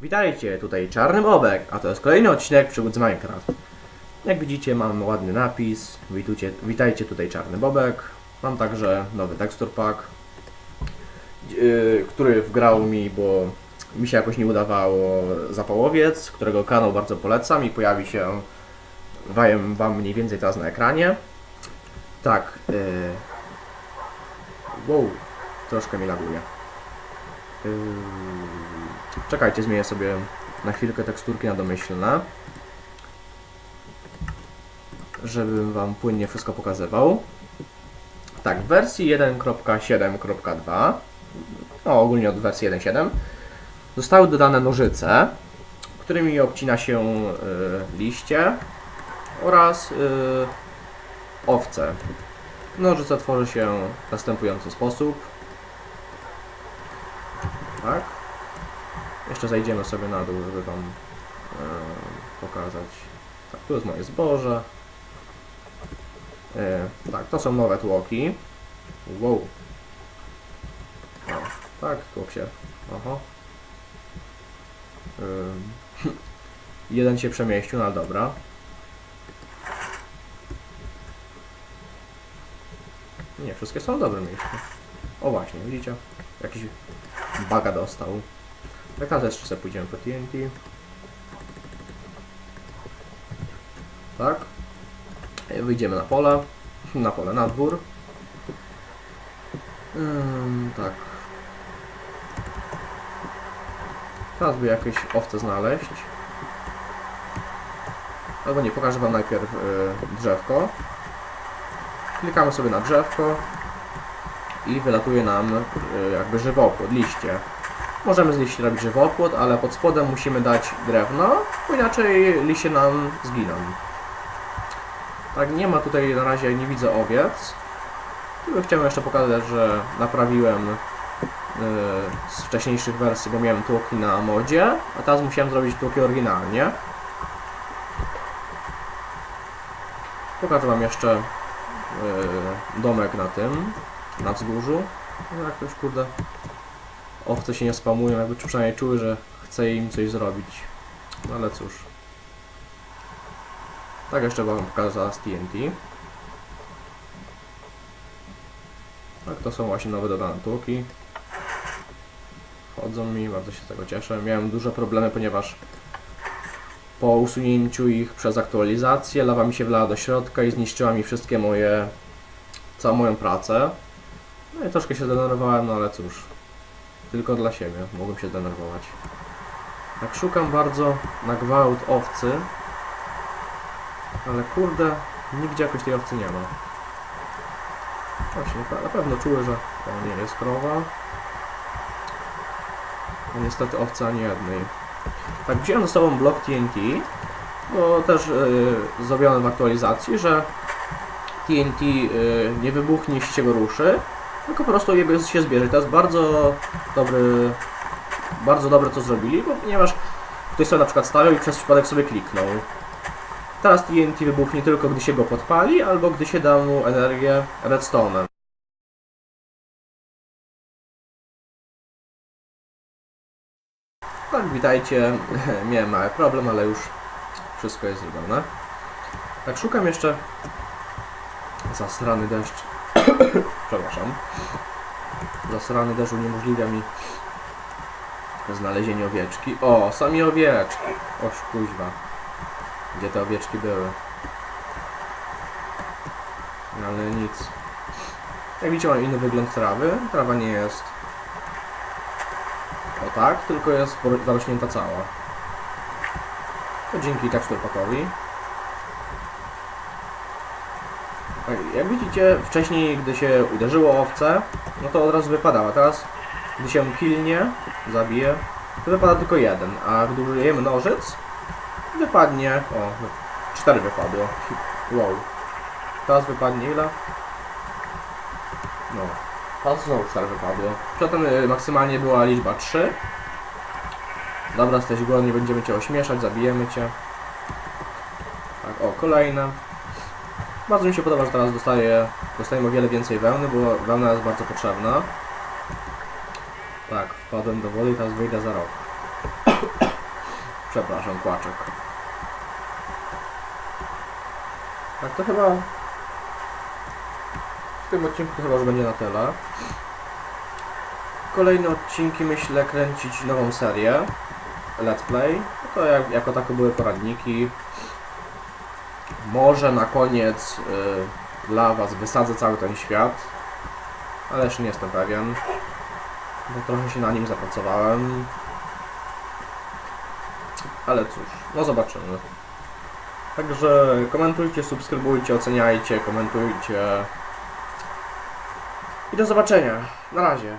Witajcie, tutaj Czarny Bobek, a to jest kolejny odcinek przygód z Minecraft. Jak widzicie mam ładny napis, witajcie, witajcie tutaj Czarny Bobek. Mam także nowy texture pack, yy, który wgrał mi, bo mi się jakoś nie udawało zapałowiec, którego kanał bardzo polecam i pojawi się wam, wam mniej więcej teraz na ekranie. Tak, yy... wow, troszkę mi laguje. Czekajcie, zmienię sobie na chwilkę teksturki na domyślne. Żebym Wam płynnie wszystko pokazywał. Tak, w wersji 1.7.2, no ogólnie od wersji 1.7, zostały dodane nożyce, którymi obcina się y, liście oraz y, owce. Nożyce tworzy się w następujący sposób. Tak. Jeszcze zajdziemy sobie na dół, żeby Wam e, pokazać. Tak, tu jest moje zboże. E, tak, to są nowe tłoki. Wow. O, tak, tłok się. Oho. Ym, jeden się przemieścił, no dobra. Nie, wszystkie są w dobrym miejscu. O właśnie, widzicie? Jakiś baga dostał. Tak, teraz jeszcze sobie pójdziemy po TNT. Tak. I Wyjdziemy na pole. Na pole, na dwór. Tak. Teraz by jakieś owce znaleźć. Albo nie, pokażę wam najpierw y, drzewko. Klikamy sobie na drzewko i wylatuje nam y, jakby żywopłot, liście. Możemy z liści robić żywopłot, ale pod spodem musimy dać drewno, bo inaczej liście nam zginą. Tak, nie ma tutaj na razie, nie widzę owiec. Chciałem jeszcze pokazać, że naprawiłem yy, z wcześniejszych wersji, bo miałem tłoki na modzie, a teraz musiałem zrobić tłoki oryginalnie. Pokażę Wam jeszcze yy, domek na tym, na wzgórzu. No jak to już kurde owce się nie spamują, jakby przynajmniej czuły, że chce im coś zrobić. No ale cóż. Tak jeszcze wam pokażę zaraz TNT. Tak, to są właśnie nowe dodane tłoki. Chodzą mi, bardzo się z tego cieszę. Miałem duże problemy, ponieważ po usunięciu ich przez aktualizację lawa mi się wlała do środka i zniszczyła mi wszystkie moje, całą moją pracę. No i troszkę się zdenerwowałem, no ale cóż. Tylko dla siebie mogłem się denerwować. Tak szukam bardzo na gwałt owcy. Ale kurde, nigdzie jakoś tej owcy nie ma. Właśnie, na pewno czuły, że to nie jest krowa. No niestety owca ani jednej. Tak, wziąłem ze sobą blok TNT, bo też yy, w aktualizacji, że TNT yy, nie wybuchnie, jeśli się go ruszy, tylko po prostu jego się zbierze. To jest bardzo dobry, bardzo dobre co zrobili, bo ponieważ ktoś sobie na przykład stawiał i przez przypadek sobie kliknął. Teraz TNT wybuchnie tylko gdy się go podpali, albo gdy się da mu energię redstone'em. Tak, witajcie. Miałem mały problem, ale już wszystko jest zrobione. Tak, szukam jeszcze zasrany deszcz. Przepraszam. Zasrany deszcz uniemożliwia mi znalezienie owieczki. O, sami owieczki. Oż kuźwa. Gdzie te owieczki były? Ale nic. Jak widzicie mam inny wygląd trawy. Trawa nie jest o tak, tylko jest zarośnięta cała. To dzięki teksturpakowi. Tak, Jak widzicie, wcześniej, gdy się uderzyło owce, no to od razu wypadała. Teraz, gdy się pilnie zabije, to wypada tylko jeden, a gdy użyjemy nożyc, wypadnie... O, cztery wypadło. Wow. Teraz wypadnie ile? No. Teraz znowu cztery wypadło. Przedtem y, maksymalnie była liczba 3. Dobra, jesteś głodny, nie będziemy cię ośmieszać, zabijemy cię. Tak, o, kolejne. Bardzo mi się podoba, że teraz dostaję, dostajemy o wiele więcej wełny, bo wełna jest bardzo potrzebna. Tak, wpadłem do wody i teraz wyjdę za rok. Przepraszam, kłaczek. Tak, to chyba... W tym odcinku to chyba już będzie na tyle. Kolejne odcinki myślę kręcić nową serię. Let's Play. To jak, jako tako były poradniki. Może na koniec y, dla Was wysadzę cały ten świat. Ale jeszcze nie jestem pewien. Bo trochę się na nim zapracowałem. Ale cóż, no zobaczymy. Także komentujcie, subskrybujcie, oceniajcie, komentujcie. I do zobaczenia. Na razie.